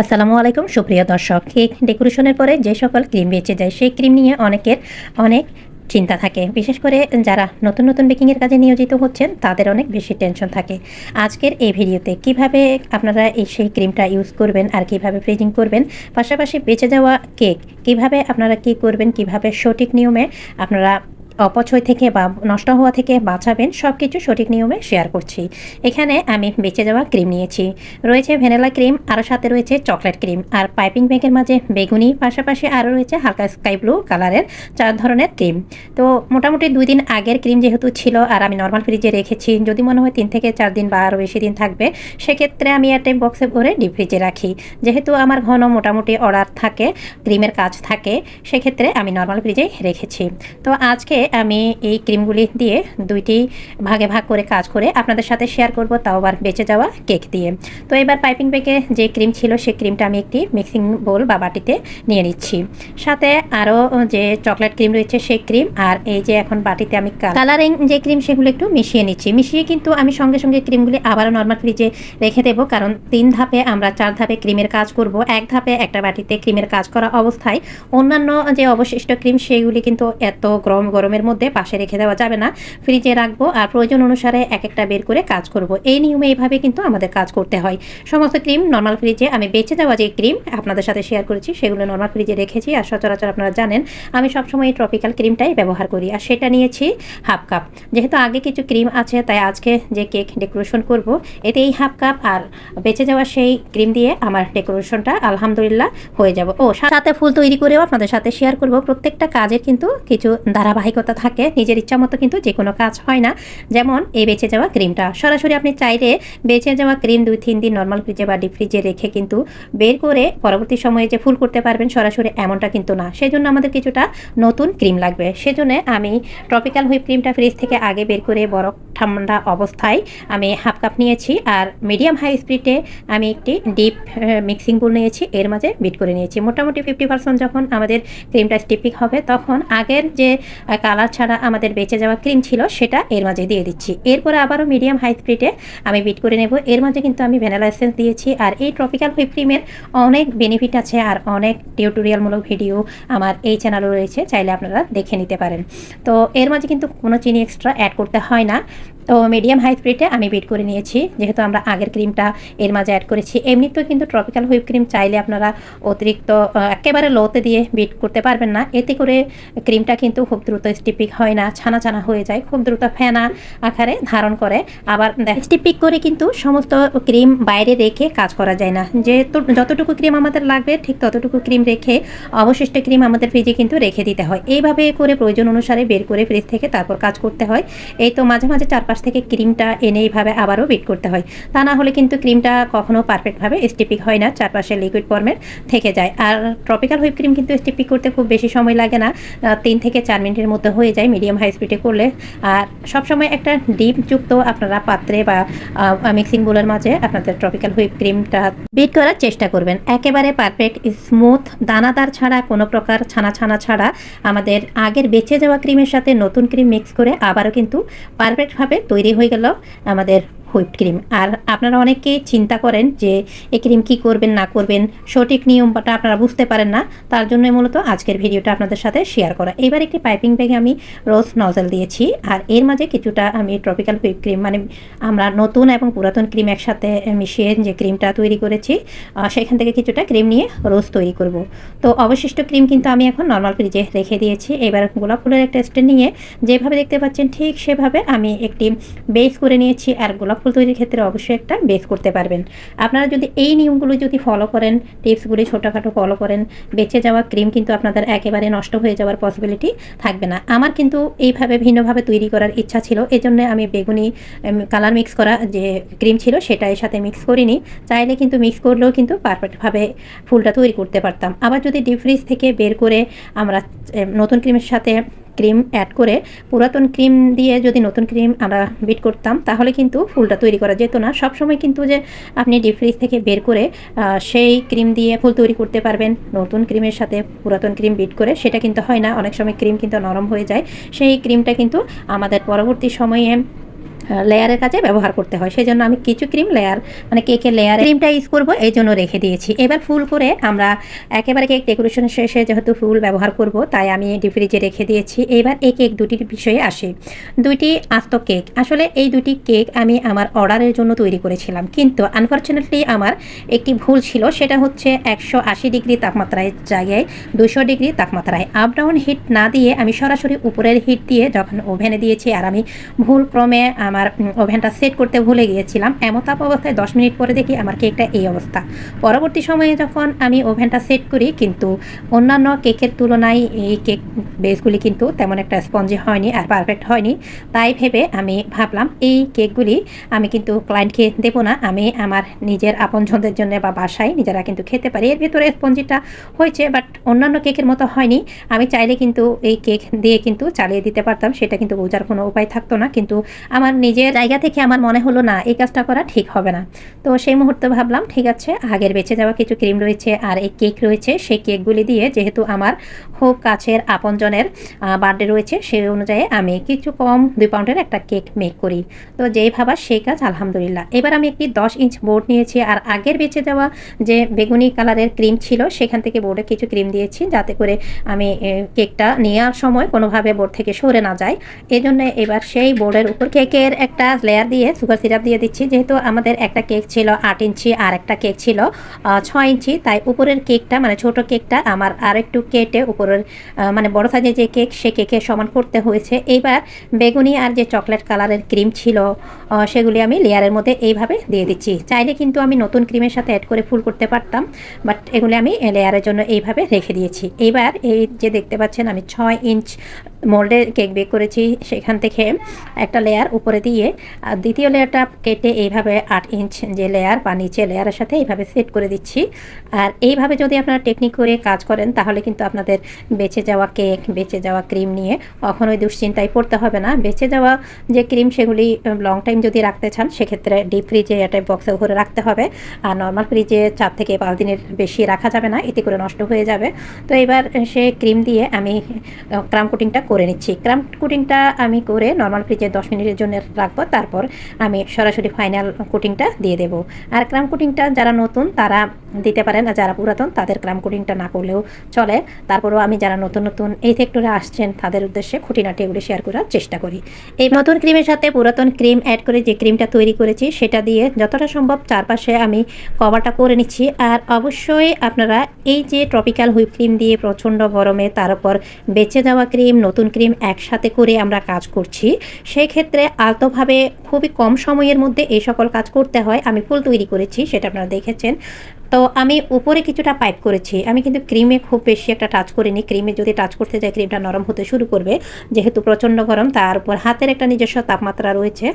আসসালামু আলাইকুম, সুপ্রিয় দর্শক। কেক ডেকোরেশনের পরে যে সকল ক্রিম বেঁচে যায়, সেই ক্রিম নিয়ে অনেকের অনেক চিন্তা থাকে। বিশেষ করে যারা নতুন নতুন বেকিংয়ের কাজে নিয়োজিত হচ্ছেন, তাদের অনেক বেশি টেনশন থাকে। আজকের এই ভিডিওতে কীভাবে আপনারা এই সেই ক্রিমটা ইউজ করবেন আর কীভাবে ফ্রিজিং করবেন, পাশাপাশি বেঁচে যাওয়া কেক কীভাবে আপনারা কি করবেন, কীভাবে সঠিক নিয়মে আপনারা অপচয় থেকে বা নষ্ট হওয়া থেকে বাঁচাবেন সব কিছু সঠিক নিয়মে শেয়ার করছি। এখানে আমি বেঁচে যাওয়া ক্রিম নিয়েছি। রয়েছে ভ্যানিলা ক্রিম আরও সাথে রয়েছে চকলেট ক্রিম আর পাইপিং ব্যাগের মাঝে বেগুনি, পাশাপাশি আরও রয়েছে হালকা স্কাই ব্লু কালারের চার ধরনের ক্রিম তো মোটামুটি দুই দিন আগের ক্রিম যেহেতু ছিল আর আমি নর্মাল ফ্রিজে রেখেছি, যদি মনে হয় তিন থেকে চার দিন বা আরও বেশি দিন থাকবে, সেক্ষেত্রে আমি একটা বক্সে ভরে ডিপ ফ্রিজে রাখি। যেহেতু আমার ঘন মোটামুটি অর্ডার থাকে ক্রিমের কাজ থাকে, সেক্ষেত্রে আমি নর্মাল ফ্রিজেই রেখেছি। তো আজকে আমি এই ক্রিমগুলি দিয়ে দুইটি ভাগে ভাগ করে কাজ করে আপনাদের সাথে শেয়ার করব, তাও আবার বেঁচে যাওয়া কেক দিয়ে। তো এবার পাইপিং ব্যাগে যে ক্রিম ছিল সেই ক্রিমটা আমি একটি মিক্সিং বোল বা বাটিতে নিয়ে নিচ্ছি। সাথে আরও যে চকলেট ক্রিম রয়েছে সেই ক্রিম আর এই যে এখন বাটিতে আমি কালারিং যে ক্রিম সেগুলো একটু মিশিয়ে নিচ্ছি। মিশিয়ে কিন্তু আমি সঙ্গে সঙ্গে ক্রিমগুলি আবারও নর্মাল ফ্রিজে রেখে দেবো, কারণ তিন ধাপে আমরা চার ধাপে ক্রিমের কাজ করব। এক ধাপে একটা বাটিতে ক্রিমের কাজ করা অবস্থায় অন্যান্য যে অবশিষ্ট ক্রিম সেগুলি কিন্তু এত গরম গরমের মধ্যে পাশে রেখে দেওয়া যাবে না। ফ্রিজে রাখব আর প্রয়োজন অনুসারে এক একটা বের করে কাজ করব। এই নিয়মে এইভাবে কিন্তু আমাদের কাজ করতে হয়। সমস্ত ক্রিম নর্মাল ফ্রিজে আমি বেঁচে দেওয়া যে ক্রিম আপনাদের সাথে শেয়ার করেছি, সেগুলো নর্মাল ফ্রিজে রেখেছি। আর সচরাচর আপনারা জানেন, আমি সবসময় ট্রপিক্যাল ক্রিমটাই ব্যবহার করি। আর সেটা নিয়েছি হাফ কাপ যেহেতু আগে কিছু ক্রিম আছে, তাই আজকে যে কেক ডেকোরেশন করব এতে এই হাফ কাপ আর বেঁচে যাওয়া সেই ক্রিম দিয়ে আমার ডেকোরেশনটা আলহামদুলিল্লাহ হয়ে যাব। ও, সাথে ফুল তৈরি করেও আপনাদের সাথে শেয়ার করব। প্রত্যেকটা কাজের কিন্তু কিছু ধারাবাহিকতা থাকে, নিজের ইচ্ছা মতো কিন্তু যে কোনো কাজ হয় না। যেমন এই বেঁচে যাওয়া ক্রিমটা। সরাসরি আপনি চাইলে বেঁচে যাওয়া ক্রিম দুই, তিন দিন নর্মাল ফ্রিজে বা ডিপ ফ্রিজে রেখে কিন্তু বের করে পরবর্তী সময়ে যে ফুল করতে পারবেন, সরাসরি এমনটা কিন্তু না। সেই জন্য আমাদের কিছুটা নতুন ক্রিম লাগবে। সেজন্য আমি ট্রপিক্যাল হুইপ ক্রিমটা ফ্রিজ থেকে আগে বের করে বরফ ঠান্ডা অবস্থায় আমি হাফ কাপ নিয়েছি আর মিডিয়াম হাই স্পিডে আমি একটি ডিপ মিক্সিং বুল নিয়েছি। এর মাঝে বিট করে নিয়েছি। মোটামুটি ফিফটি পার্সেন্ট যখন আমাদের ক্রিমটা স্টিপিক হবে, তখন আগের যে কালার ছাড়া আমাদের বেঁচে যাওয়া ক্রিম ছিল, সেটা এর মাঝে দিয়ে দিচ্ছি। এরপরে আবারও মিডিয়াম হাই স্পিডে আমি বিট করে নেব। এর মাঝে কিন্তু আমি ভ্যানিলা এসেন্স দিয়েছি, আর এই ট্রপিক্যাল হুইপ ক্রিমের অনেক বেনিফিট আছে, আর অনেক টিউটোরিয়ালমূলক ভিডিও আমার এই চ্যানেলও রয়েছে, চাইলে আপনারা দেখে নিতে পারেন। তো এর মাঝে কিন্তু কোনো চিনি এক্সট্রা অ্যাড করতে হয় না। তো মিডিয়াম হাই স্পিডে আমি বিট করে নিয়েছি। যেহেতু আমরা আগের ক্রিমটা এর মাঝে অ্যাড করেছি। এমনিতেও কিন্তু ট্রপিক্যাল হুইপ ক্রিম চাইলে আপনারা অতিরিক্ত একেবারে লোতে দিয়ে বিট করতে পারবেন না। এতে করে ক্রিমটা কিন্তু খুব দ্রুত স্টিপিক হয় না ছানা ছানা হয়ে যায়, খুব দ্রুত ফেনা আকারে ধারণ করে। আবার স্টিপিক করে কিন্তু সমস্ত ক্রিম বাইরে রেখে কাজ করা যায় না। যে যতটুকু ক্রিম আমাদের লাগবে, ঠিক ততটুকু ক্রিম রেখে অবশিষ্ট ক্রিম আমাদের ফ্রিজে কিন্তু রেখে দিতে হয়। এইভাবে করে প্রয়োজন অনুসারে বের করে ফ্রিজ থেকে তারপর কাজ করতে হয়। এই তো মাঝে মাঝে চারপাশ পাশ থেকে ক্রিমটা এনে এইভাবে আবারও বিট করতে হয়। তা না হলে কিন্তু ক্রিমটা কখনো পারফেক্টভাবে স্টিপিক হয় না, চারপাশে লিকুইড ফর্মের থেকে যায়। আর ট্রপিক্যাল হুইপ ক্রিম কিন্তু স্টিপিক করতে খুব বেশি সময় লাগে না তিন থেকে চার মিনিটের মধ্যে হয়ে যায় মিডিয়াম হাই স্পিডে করলে। আর সবসময় একটা ডিপযুক্ত আপনারা পাত্রে বা মিক্সিং বোলের মাঝে আপনাদের ট্রপিক্যাল হুইপ ক্রিমটা বিট করার চেষ্টা করবেন। একেবারে পারফেক্ট, স্মুথ, দানাদার ছাড়া কোনো প্রকার ছানা ছানা ছাড়া আমাদের আগের বেঁচে যাওয়া ক্রিমের সাথে নতুন ক্রিম মিক্স করে আবারও কিন্তু পারফেক্টভাবে তৈরি হয়ে গেল আমাদের হুইপ ক্রিম। আর আপনারা অনেকে চিন্তা করেন যে, এই ক্রিম কি করবেন, না করবেন, সঠিক নিয়মটা আপনারা বুঝতে পারেন না, তার জন্য মূলত আজকের ভিডিওটা আপনাদের সাথে শেয়ার করা। এবার একটি পাইপিং ব্যাগে আমি রোজ নজল দিয়েছি, আর এর মাঝে কিছুটা আমি ট্রপিক্যাল হুইপ ক্রিম মানে আমরা নতুন এবং পুরাতন ক্রিম একসাথে মিশিয়ে যে ক্রিমটা তৈরি করেছি সেখান থেকে কিছুটা ক্রিম নিয়ে রোজ তৈরি করব। তো অবশিষ্ট ক্রিম কিন্তু আমি এখন নর্মাল ফ্রিজে রেখে দিয়েছি। এবার গোলাপ ফুলের একটা স্ট্যান্ড নিয়ে যেভাবে দেখতে পাচ্ছেন ঠিক সেভাবে আমি একটি বেস করে নিয়েছি, আর গোলাপ ফুল তৈরির ক্ষেত্রে অবশ্যই একটা বেস করতে পারবেন। আপনারা যদি এই নিয়মগুলো যদি ফলো করেন, টিপসগুলি ছোটোখাটো ফলো করেন, বেঁচে যাওয়া ক্রিম কিন্তু আপনাদের একেবারে নষ্ট হয়ে যাওয়ার পসিবিলিটি থাকবে না। আমার কিন্তু এইভাবে ভিন্নভাবে তৈরি করার ইচ্ছা ছিল, এজন্য আমি বেগুনি কালার মিক্স করা যে ক্রিম ছিল সেটা এর সাথে মিক্স করিনি। চাইলে কিন্তু মিক্স করলেও কিন্তু পারফেক্টভাবে ফুলটা তৈরি করতে পারতাম। আবার যদি ডিপ ফ্রিজ থেকে বের করে আমরা নতুন ক্রিমের সাথে ক্রিম অ্যাড করে পুরাতন ক্রিম দিয়ে যদি নতুন ক্রিম আমরা বিট করতাম, তাহলে কিন্তু ফুলটা তৈরি করা যেত না। সবসময় কিন্তু যে আপনি ডিপ ফ্রিজ থেকে বের করে সেই ক্রিম দিয়ে ফুল তৈরি করতে পারবেন। নতুন ক্রিমের সাথে পুরাতন ক্রিম বিট করে, সেটা কিন্তু হয় না। অনেক সময় ক্রিম কিন্তু নরম হয়ে যায়। সেই ক্রিমটা কিন্তু আমাদের পরবর্তী সময়ে লেয়ারের কাজে ব্যবহার করতে হয়। সেই জন্য আমি কিছু ক্রিম লেয়ার মানে কেকের লেয়ার ক্রিমটা ইউজ করব, এই জন্য রেখে দিয়েছি। এবার ফুল করে আমরা একেবারে কেক ডেকোরেশন শেষে যেহেতু ফুল ব্যবহার করব, তাই আমি ডিপ ফ্রিজে রেখে দিয়েছি। এবার এই কেক দুটির বিষয়ে আসি। দুইটি আস্ত কেক আসলে এই দুটি কেক আমি আমার অর্ডারের জন্য তৈরি করেছিলাম। কিন্তু আনফর্চুনেটলি আমার একটি ভুল ছিল, সেটা হচ্ছে একশো আশি ডিগ্রি তাপমাত্রায় জায়গায় দুশো ডিগ্রি তাপমাত্রায়। আপ ডাউন হিট না দিয়ে আমি সরাসরি উপরের হিট দিয়ে যখন ওভেনে দিয়েছি, আর আমি ভুল ক্রমে আমার ওভেনটা সেট করতে ভুলে গিয়েছিলাম। এমন তাপ অবস্থায় দশ মিনিট পরে দেখি আমার কেকটা এই অবস্থা। পরবর্তী সময়ে যখন আমি ওভেনটা সেট করি, কিন্তু অন্যান্য কেকের তুলনায় এই কেক বেসগুলি কিন্তু তেমন একটা স্পঞ্জি হয়নি আর পারফেক্ট হয়নি। তাই ভেবে আমি ভাবলাম, এই কেকগুলি আমি কিন্তু ক্লায়েন্টকে দেবো না। আমি আমার নিজের আপনজনদের জন্য বা বাসায় নিজেরা কিন্তু খেতে পারি। এর ভিতরে স্পঞ্জিটা হয়েছে, বাট অন্যান্য কেকের মতো হয়নি। আমি চাইলে কিন্তু এই কেক দিয়ে কিন্তু চালিয়ে দিতে পারতাম, সেটা কিন্তু বোঝার কোনো উপায় থাকতো না। কিন্তু আমার নিজের জায়গা থেকে আমার মনে হলো, না, এই কাজটা করা ঠিক হবে না। তো সেই মুহূর্তে ভাবলাম, ঠিক আছে, আগের বেঁচে যাওয়া কিছু ক্রিম রয়েছে আর এই কেক রয়েছে, সেই কেকগুলি দিয়ে যেহেতু আমার খুব কাছের আপনজনের বার্থডে রয়েছে সেই অনুযায়ী আমি কিছু কম দুই পাউন্ডের একটা কেক মেক করি। তো যেই ভাবা, সেই কাজ আলহামদুলিল্লাহ। এবার আমি একটি দশ ইঞ্চ বোর্ড নিয়েছি আর আগের বেঁচে যাওয়া যে বেগুনি কালারের ক্রিম ছিল, সেখান থেকে বোর্ডে কিছু ক্রিম দিয়েছি যাতে করে আমি কেকটা নেওয়ার সময় কোনোভাবে বোর্ড থেকে সরে না যায়। এই জন্য এবার সেই বোর্ডের উপর কেকের একটা লেয়ার দিয়ে সুগার সিরাপ দিয়ে দিচ্ছি। যেহেতু আমাদের একটা কেক ছিল আট ইঞ্চি আর একটা কেক ছিল ছয় ইঞ্চি। তাই উপরের কেকটা মানে ছোট কেকটা আমার আর একটু কেটে উপরের মানে বড় সাইজের যে কেক সে কেকে সমান করতে হয়েছে। এইবার বেগুনি আর যে চকলেট কালারের ক্রিম ছিল সেগুলি আমি লেয়ারের মধ্যে এইভাবে দিয়ে দিচ্ছি। চাইলে কিন্তু আমি নতুন ক্রিমের সাথে অ্যাড করে ফুল করতে পারতাম বাট এগুলি আমি লেয়ারের জন্য এইভাবে রেখে দিয়েছি। এইবার এই যে দেখতে পাচ্ছেন, আমি ছয় ইঞ্চ মোল্ডে কেক বেক করেছি সেখান থেকে একটা লেয়ার উপরে দিয়ে, আর দ্বিতীয় লেয়ারটা কেটে এইভাবে আট ইঞ্চ যে লেয়ার বা নিচে লেয়ারের সাথে এইভাবে সেট করে দিচ্ছি। আর এইভাবে যদি আপনারা টেকনিক করে কাজ করেন, তাহলে কিন্তু আপনাদের বেঁচে যাওয়া কেক বেঁচে যাওয়া ক্রিম নিয়ে কখনোই দুশ্চিন্তায় পড়তে হবে না। বেঁচে যাওয়া যে ক্রিম সেগুলি লং টাইম যদি রাখতে চান, সেক্ষেত্রে ডিপ ফ্রিজে একটা বক্সে ভরে রাখতে হবে। আর নর্মাল ফ্রিজে চার থেকে পাঁচ দিনের বেশি রাখা যাবে না, এতে করে নষ্ট হয়ে যাবে। তো এবার সে ক্রিম দিয়ে আমি ক্রাম কোটিংটা করে নিচ্ছি। ক্রাম কুটিংটা আমি করে নর্মাল ফ্রিজে দশ মিনিটের জন্য রাখব, তারপর আমি সরাসরি ফাইনাল কুটিংটা দিয়ে দেব। আর ক্রাম কুটিংটা যারা নতুন, তারা দিতে পারেন, আর যারা পুরাতন, তাদের ক্রাম কুটিংটা না করলেও চলে। তারপরেও আমি যারা নতুন নতুন এই সেক্টরে আসছেন, তাদের উদ্দেশ্যে খুঁটিনাটি এগুলি শেয়ার করার চেষ্টা করি। এই নতুন ক্রিমের সাথে পুরাতন ক্রিম অ্যাড করে যে ক্রিমটা তৈরি করেছি, সেটা দিয়ে যতটা সম্ভব চারপাশে আমি কভারটা করে নিচ্ছি। আর অবশ্যই আপনারা এই যে ট্রপিক্যাল হুইপ ক্রিম দিয়ে প্রচণ্ড গরমে তার উপর বেঁচে যাওয়া ক্রিম নতুন ক্রিম একসাথে করে আমরা কাজ করছি। সেই ক্ষেত্রে আলতোভাবে খুবই কম সময়ের মধ্যে এই সকল কাজ করতে হয়। আমি ফুল তৈরি করেছি, সেটা আপনারা দেখেছেন। তো আমি উপরে কিছুটা পাইপ করেছি। আমি কিন্তু ক্রিমে খুব বেশি একটা টাচ করিনি। ক্রিমে যদি টাচ করতে যাই ক্রিমটা নরম হতে শুরু করবে। যেহেতু প্রচণ্ড গরম, তার উপর হাতের একটা নিজস্ব তাপমাত্রা রয়েছে।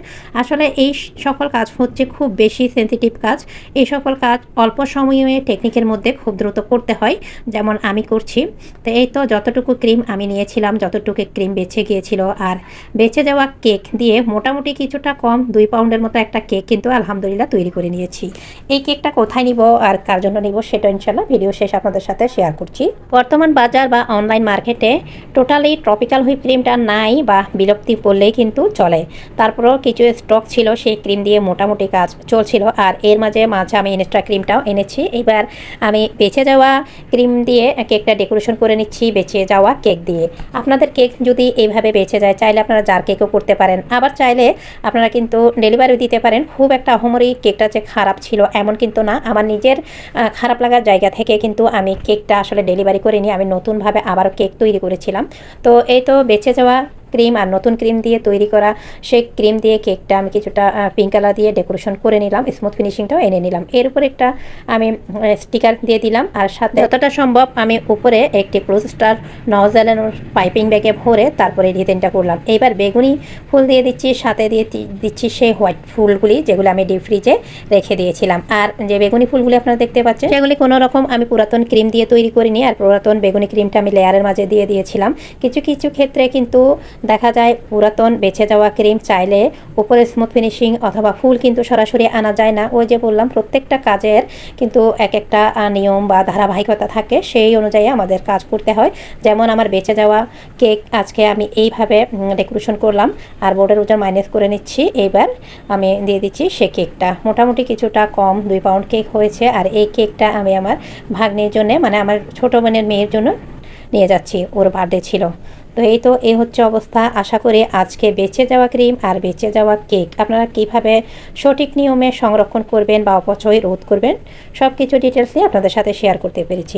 আসলে এই সকল কাজ হচ্ছে খুব বেশি সেন্সিটিভ কাজ। এই সকল কাজ অল্প সময়ে টেকনিকের মধ্যে খুব দ্রুত করতে হয়, যেমন আমি করছি। তো এই তো যতটুকু ক্রিম আমি নিয়েছিলাম, যতটুকু ক্রিম বেছে গিয়েছিল। আর বেঁচে যাওয়া কেক দিয়ে মোটামুটি কিছুটা কম দুই পাউন্ডের মতো একটা কেক কিন্তু আলহামদুলিল্লাহ তৈরি করে নিয়েছি। এই কেকটা কোথায় নিব আর কার জন্য নিব সেটা ইনশাল্লাহ ভিডিও শেষ আপনাদের সাথে শেয়ার করছি। বর্তমান বাজার বা অনলাইন মার্কেটে টোটালি ট্রপিক্যাল হুইপ ক্রিমটা নাই বা বিলুপ্তি পড়লেই কিন্তু চলে। তারপরেও কিছু স্টক ছিল, সেই ক্রিম দিয়ে মোটামুটি কাজ চলছিল আর এর মাঝে মাঝে আমি ইনস্টা ক্রিমটাও এনেছি। এবার আমি বেঁচে যাওয়া ক্রিম দিয়ে কেকটা ডেকোরেশন করে নিচ্ছি, বেঁচে যাওয়া কেক দিয়ে। আপনাদের কেক যদি এইভাবে বেঁচে যায়, চাইলে আপনারা জার কেকও করতে পারেন। আবার চাইলে আপনারা কিন্তু ডেলিভারি দিতে পারেন। খুব একটা অহমরি কেকটা যে খারাপ ছিল এমন কিন্তু না। আমার নিজের খারাপ লাগার জায়গা থেকে কিন্তু আমি কেকটা আসলে ডেলিভারি করিনি। আমি নতুনভাবে আবারও কেক তৈরি করেছিলাম। তো এই তো বেঁচে যাওয়া ক্রিম আর নতুন ক্রিম দিয়ে তৈরি করা সেই ক্রিম দিয়ে কেকটা আমি কিছুটা পিঙ্ক কালার দিয়ে ডেকোরেশন করে নিলাম স্মুথ ফিনিশিংটাও এনে নিলাম। এর উপরে একটা আমি স্টিকার দিয়ে দিলাম আর সাথে যতটা সম্ভব আমি উপরে একটি ক্লোজ স্টার নজেলের পাইপিং ব্যাগে ভরে তারপরে ডিজাইনটা করলাম। এইবার বেগুনি ফুল দিয়ে দিচ্ছি, সাথে দিয়ে দিচ্ছি সেই হোয়াইট ফুলগুলি যেগুলো আমি ডিপ ফ্রিজে রেখে দিয়েছিলাম। আর যে বেগুনি ফুলগুলি আপনারা দেখতে পাচ্ছেন, সেগুলি কোনো রকম আমি পুরাতন ক্রিম দিয়ে তৈরি করিনি আর পুরাতন বেগুনি ক্রিমটা আমি লেয়ারের মাঝে দিয়ে দিয়েছিলাম। কিছু কিছু ক্ষেত্রে কিন্তু দেখা যায় পুরাতন বেঁচে যাওয়া ক্রিম চাইলে উপরে স্মুথ ফিনিশিং অথবা ফুল কিন্তু সরাসরি আনা যায় না। ওই যে বললাম, প্রত্যেকটা কাজের কিন্তু এক একটা নিয়ম বা ধারাবাহিকতা থাকে, সেই অনুযায়ী আমাদের কাজ করতে হয়। যেমন আমার বেঁচে যাওয়া কেক আজকে আমি এইভাবে ডেকোরেশন করলাম, আর বোর্ডের ওজন মাইনাস করে নিচ্ছি। এইবার আমি দিয়ে দিচ্ছি সে কেকটা। মোটামুটি কিছুটা কম, দুই পাউন্ড কেক হয়েছে, আর এই কেকটা আমি আমার ভাগ্নের জন্য মানে আমার ছোটো বোনের মেয়ের জন্য নিয়ে যাচ্ছি। ওর বার্থডে ছিল। তো এই তো এই হচ্ছে অবস্থা। আশা করি আজকে বেঁচে যাওয়া ক্রিম আর বেঁচে যাওয়া কেক। আপনারা কীভাবে সঠিক নিয়মে সংরক্ষণ করবেন বা অপচয় রোধ করবেন সব কিছু ডিটেলসই আপনাদের সাথে শেয়ার করতে পেরেছি।